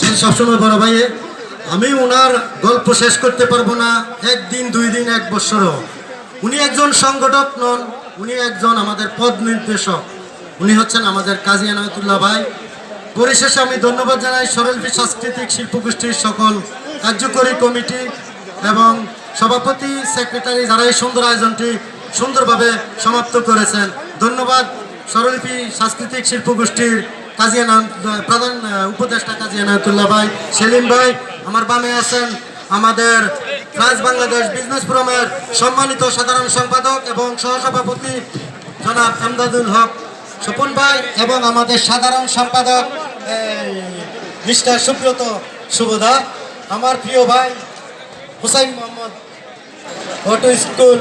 সাথে সবসময় বড় ভাইয়ে, আমি ওনার গল্প শেষ করতে পারব না, একদিন, দুই দিন, এক বছরও। উনি একজন সংগঠক নন, উনি একজন আমাদের পদ নির্দেশক। উনি হচ্ছেন আমাদের কাজী আনায়তুল্লাহ ভাই। পরিশেষে আমি ধন্যবাদ জানাই সরলভি সাংস্কৃতিক শিল্পগোষ্ঠীর সকল কার্যকরী কমিটি এবং সভাপতি, সেক্রেটারি যারা এই সুন্দর আয়োজনটি সুন্দরভাবে সমাপ্ত করেছেন। ধন্যবাদ স্বরলিপি সাংস্কৃতিক শিল্পগোষ্ঠীর কাজী প্রধান উপদেষ্টা কাজী আনায়তুল্লাহ ভাই, সেলিম ভাই, আমার বামে আছেন আমাদের ফ্রান্স বাংলাদেশ বিজনেস ফোরামের সম্মানিত সাধারণ সম্পাদক এবং সহসভাপতি জনাব আমদাদুল হক স্বপন ভাই এবং আমাদের সাধারণ সম্পাদক মিস্টার সুব্রত শুভদা আমার প্রিয় ভাই হুসাইন মোহাম্মদ অটো স্কুল।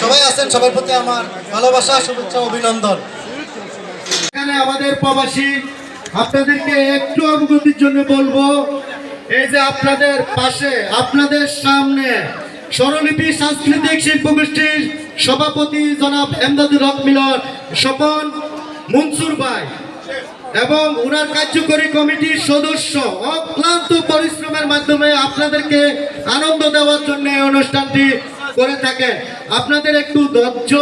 সবাই আছেন? সবার প্রতি আমার ভালোবাসা, শুভেচ্ছা, অভিনন্দন। আমাদের প্রবাসী, আপনাদেরকে একটু অবগতির জন্য বলব, এই যে আপনাদের পাশে, আপনাদের সামনে স্বরলিপি সাংস্কৃতিক শিল্প গোষ্ঠীর সভাপতি জনাব এমদাদুল হক মিলন স্বপন মনসুর ভাই এবং ওনার কার্যকরী কমিটির সদস্য অক্লান্ত পরিশ্রমের মাধ্যমে আপনাদেরকে আনন্দ দেওয়ার জন্য অনুষ্ঠানটি করে থাকেন। আপনাদের একটু ধৈর্য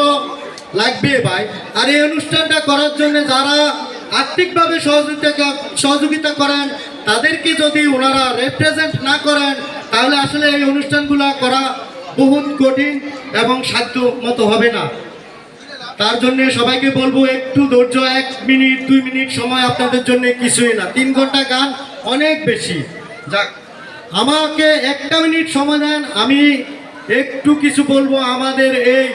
লাগবে ভাই। আর এই অনুষ্ঠানটা করার জন্য যারা আর্থিকভাবে সহযোগিতা সহযোগিতা করেন, তাদেরকে যদি ওনারা রিপ্রেজেন্ট না করেন, তাহলে আসলে এই অনুষ্ঠানগুলো করা বহুত কঠিন এবং সাধ্য মতো হবে না। তার জন্য সবাইকে বলব, একটু ধৈর্য, এক মিনিট, দুই মিনিট সময় আপনাদের জন্য কিছুই না। তিন ঘণ্টা গান অনেক বেশি। যাক, আমাকে একটা মিনিট সময় দেন, আমি একটু কিছু বলব আমাদের এই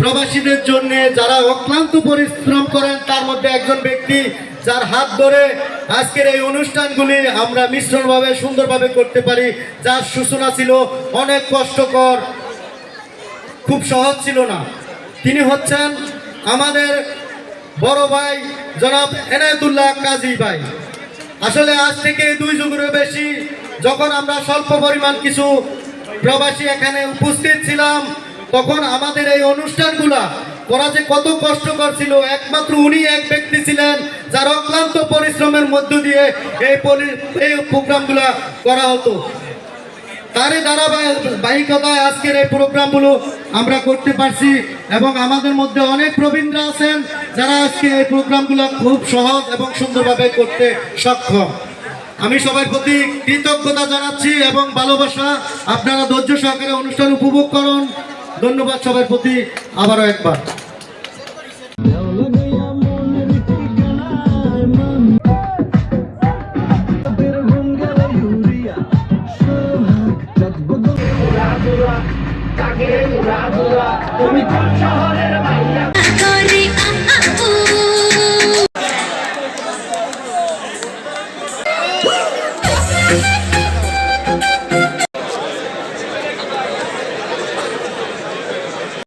প্রবাসীদের জন্য যারা অক্লান্ত পরিশ্রম করেন, তার মধ্যে একজন ব্যক্তি যার হাত ধরে আজকের এই অনুষ্ঠানগুলি আমরা মিশ্রণভাবে, সুন্দরভাবে করতে পারি, যার সূচনা ছিল অনেক কষ্টকর, খুব সহজ ছিল না। তিনি হচ্ছেন আমাদের বড় ভাই জনাব এনায়তুল্লাহ কাজী ভাই। আসলে আজ থেকে দুই যুগেরও বেশি, যখন আমরা স্বল্প পরিমাণ কিছু প্রবাসী এখানে উপস্থিত ছিলাম তখন আমাদের এই অনুষ্ঠানগুলা করা যে কত কষ্টকর ছিল, একমাত্র উনি এক ব্যক্তি ছিলেন যার অক্লান্ত পরিশ্রমের মধ্য দিয়ে এই পরি- এই প্রোগ্রামগুলা করা হতো। তারই ধারাবাহিকতায় আজকের এই প্রোগ্রামগুলো আমরা করতে পারছি এবং আমাদের মধ্যে অনেক প্রবীণরা আছেন যারা আজকে এই প্রোগ্রামগুলো খুব সহজ এবং সুন্দরভাবে করতে সক্ষম। আমি সবার প্রতি কৃতজ্ঞতা জানাচ্ছি এবং ভালোবাসা। আপনারা ধৈর্য সহকারে অনুষ্ঠান উপভোগ করুন। ধন্যবাদ সবার প্রতি আবারও একবার। করে